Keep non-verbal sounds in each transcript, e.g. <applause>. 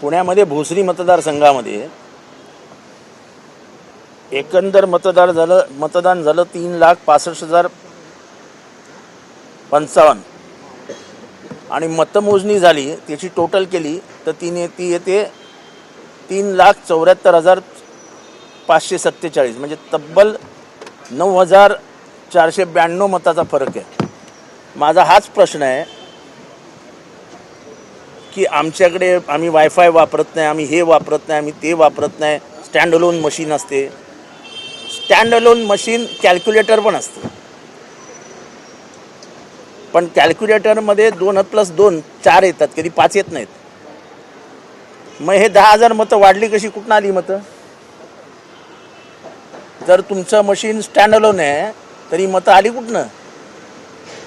पुण्यामध्ये भोसरी मतदारसंघामध्ये एकंदर मतदार झालं मतदान झालं तीन लाख पासष्ट हजार पंचावन्न. आणि मतमोजणी झाली त्याची टोटल केली तर तिने ती येते तीन लाख चौऱ्याहत्तर हजार पाचशे सत्तेचाळीस. म्हणजे तब्बल नऊ हजार चारशे ब्याण्णव मताचा फरक आहे. माझा हाच प्रश्न आहे. की आमच्याकडे आम्ही वायफाय वापरत नाही आम्ही हे वापरत नाही आम्ही ते वापरत नाही. स्टँड अलोन मशीन असते. स्टँड अलोन मशीन कॅल्क्युलेटर पण असतं. पण कॅल्क्युलेटरमध्ये दोन प्लस दोन चार येतात कधी पाच येत नाहीत. मग हे दहा हजार मतं वाढली कशी कुठनं आली मतं? जर तुमचं मशीन स्टँड अलोन आहे तरी मतं आली कुठनं?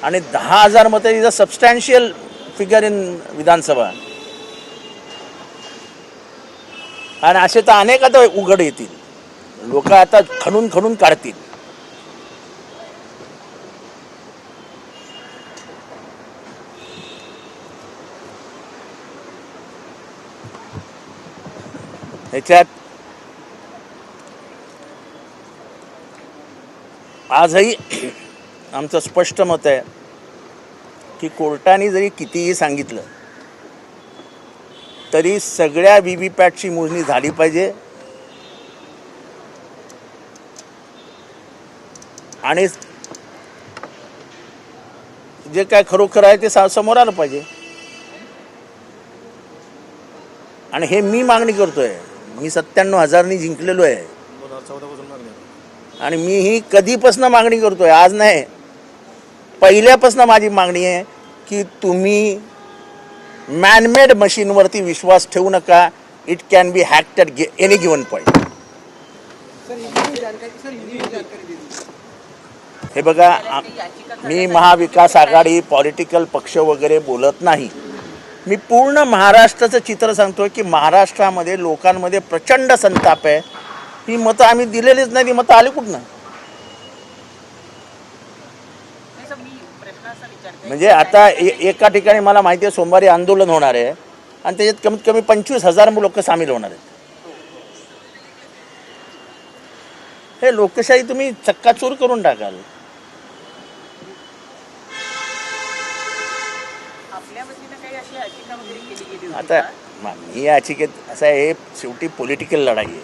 आणि दहा हजार मतं is substantial figure in Vidhan Sabha. आणि असे तर अनेक आता उघड येतील. लोक आता खणून खणून काढतील. ह्याच्यात आजही आमचं स्पष्ट मत आहे. की कोर्टाने जरी कितीही सांगितलं तरी सगळ्या व्ही व्ही पॅटची मोजणी झाली पाहिजे. आणि जे काय खरोखर आहे ते समोर आलं पाहिजे. आणि हे मी मागणी करतोय. मी सत्त्याण्णव हजारनी जिंकलेलो आहे. आणि मी ही कधीपासून मागणी करतोय. आज नाही. पहिल्यापासून माझी मागणी आहे की तुम्ही मॅनमेड मशीनवरती विश्वास ठेवू नका. It can be hacked at any given point हे बघा मी महाविकास आघाडी पॉलिटिकल पक्ष वगैरे बोलत नाही. मी पूर्ण महाराष्ट्राचं चित्र सांगतोय की महाराष्ट्रामध्ये लोकांमध्ये प्रचंड संताप आहे. ही मतं आम्ही दिलेलीच नाही ती मतं आली कुठनं नाही सर, मी प्रश्न असा विचारते म्हणजे आता ए- एका ठिकाणी मला माहिती आहे सोमवारी आंदोलन होणार आहे आणि त्याच्यात कमीत कमी पंचवीस हजार लोक सामील होणार आहेत. हे लोकशाही तुम्ही चक्काचूर करून टाकाल. आता? मा- याचिकेत असं आहे हे शेवटी पॉलिटिकल लढाई आहे.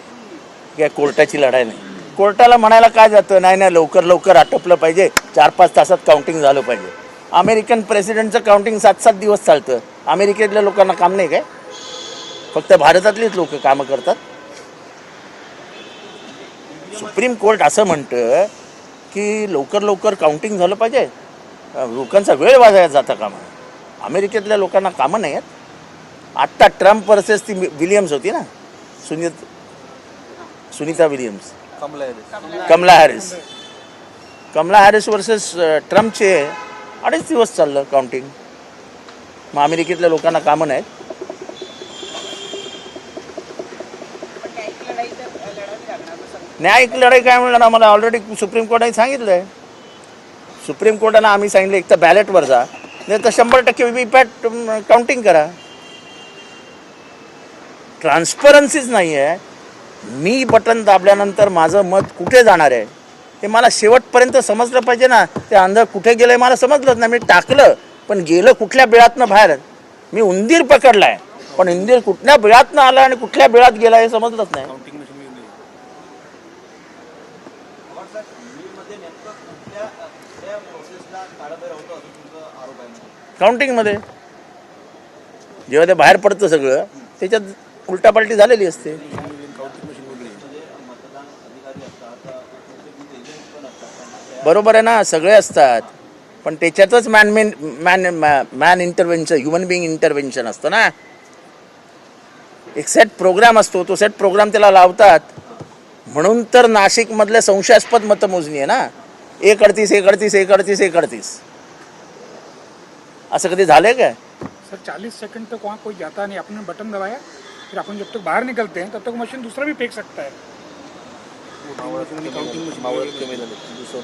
किंवा कोर्टाची लढाई नाही. कोर्टाला म्हणायला काय जातं? नाही नाही लवकर लवकर आटोपलं पाहिजे. चार पाच तासात काउंटिंग झालं पाहिजे. अमेरिकन प्रेसिडेंटचं काउंटिंग सात सात दिवस चालतं. अमेरिकेतल्या लोकांना काम नाही काय? फक्त भारतातलीच लोक कामं करतात. सुप्रीम कोर्ट असं म्हणतं की लवकर लवकर काउंटिंग झालं पाहिजे. लोकांचा वेळ वाजायला जाता कामा. अमेरिकेतल्या लोकांना कामं नाही आहेत आत्ता ट्रम्प वर्सेस ती विलियम्स होती ना? Sunit Sunita Williams. Kamala Harris. Kamala Harris. Versus ट्रम्पचे अडीच दिवस चाललं काउंटिंग मग अमेरिकेतल्या लोकांना कामं नाहीत. पण न्यायिक लढाई काय म्हणणार आम्हाला ऑलरेडी सुप्रीम कोर्टाने सांगितलं आहे सुप्रीम कोर्टानं आम्ही सांगितलं एक तर बॅलेटवर जा. नाही तर शंभर टक्के व्ही पॅट काउंटिंग करा. ट्रान्सपरन्सीच नाही आहे मी बटन दाबल्यानंतर माझं मत कुठे जाणार आहे? हे मला शेवटपर्यंत समजलं पाहिजे ना. ते अंध कुठे गेलं आहे मला समजलंच नाही. मी टाकलं पण गेलं कुठल्या बिळातनं बाहेर? मी उंदीर पकडलाय पण उंदीर कुठल्या बिळातनं आला आणि कुठल्या बिळात गेला हे समजलंच नाही. काउंटिंगमध्ये जेव्हा ते बाहेर पडतं सगळं त्याच्यात उलटापालटी झालेली असते. बरोबर आहे ना सगळे असतात. पण त्याच्यातच man men man man intervention human being intervention असतं ना. एक सेट प्रोग्राम असतो तो सेट प्रोग्राम त्याला लावतात. म्हणून तर नाशिकमधल्या संशयास्पद मतमोजणी आहे ना. एक अडतीस एक अडतीस एक अडतीस एक अडतीस असं कधी झालंय काय? सर 40 सेकंड तक वहाँ कोई जाता नहीं. आपने बटन दबाया फिर अपन जब तक बाहर निकलते हैं तब तक मशीन दूसरा भी फेंक सकता है. मावळात कमी झाले दुसरं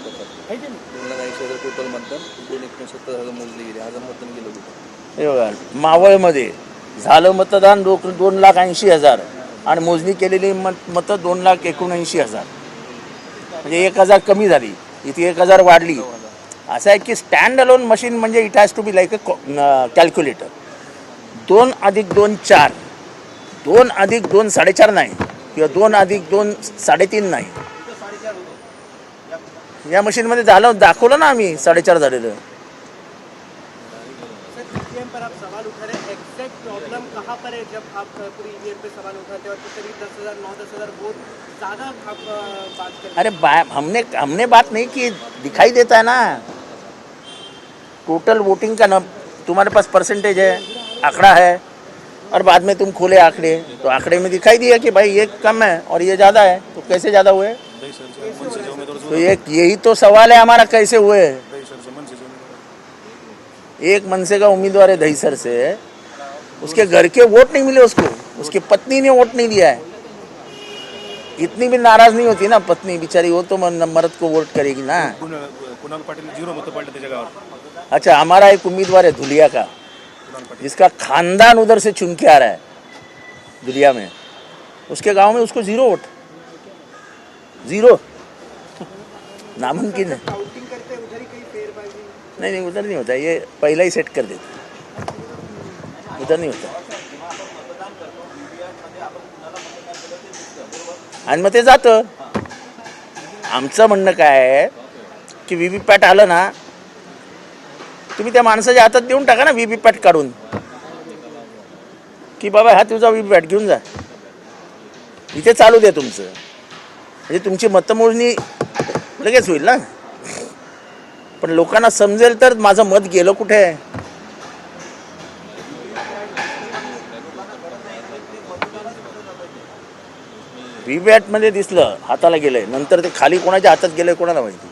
दोन लाख ऐंशी हजार टोटल मतदान दोन एकोणसत्तर हजार मोजले गेले हजार मतदान गेलं हे बघा मावळमध्ये झालं मतदान दो दोन लाख ऐंशी हजार आणि मोजणी केलेली मत मतं दोन लाख एकोणऐंशी हजार. म्हणजे एक हजार कमी झाली इथे एक हजार वाढली. असं आहे की स्टँड अलोन मशीन म्हणजे it has to be like a calculator दोन अधिक दोन चार दोन अधिक दोन साडेचार नाही. किंवा दोन अधिक दोन साडेतीन नाही. या मशीनमध्ये झालं दाखवलं ना आम्ही साडेचार झालेलं. हैं अरे हमने हमने बात नहीं की दिखाई देता है ना। टोटल वोटिंग का न तुम्हारे पास परसेंटेज है आंकड़ा है। और बाद में तुम खोले आंकड़े। तो आंकड़े में दिखाई दिया कि भाई ये कम है और ये ज़्यादा है। तो कैसे ज़्यादा हुए? तो ये यही तो सवाल है हमारा कैसे हुए? एक मनसे का उम्मीदवार है दहीसर से। उसके घर के वोट नहीं मिले उसको। उसकी पत्नी ने वोट नहीं दिया है। इतनी भी नाराज़ नहीं होती ना पत्नी बिचारी वो तो मर्द को वोट करेगी ना। अच्छा हमारा एक उम्मीदवार है धुलिया का। जिसका खानदान उधर से चुन के आ रहा है धुलिया में। उसके गांव में उसको जीरो वोट। जीरो। <laughs> नामुमकिन है। नहीं नहीं उधर नहीं होता। ये पहला ही सेट कर देते उधर नहीं होता। आणि मग ते जातं। आमचं म्हणणं काय आहे की व्ही व्ही पॅट आलं ना तुम्ही त्या माणसाच्या हातात देऊन टाका ना व्ही व्ही पॅट काढून. की बाबा हा तुझा व्ही व्ही पॅट घेऊन जा. इथे चालू दे तुमचं. म्हणजे तुमची मतमोजणी लगेच होईल ना. पण लोकांना समजेल तर माझं मत गेलं कुठे? आहे व्हीपॅट पॅटमध्ये दिसलं हाताला गेलंय. नंतर ते खाली कोणाच्या हातात गेलंय कोणाला माहिती?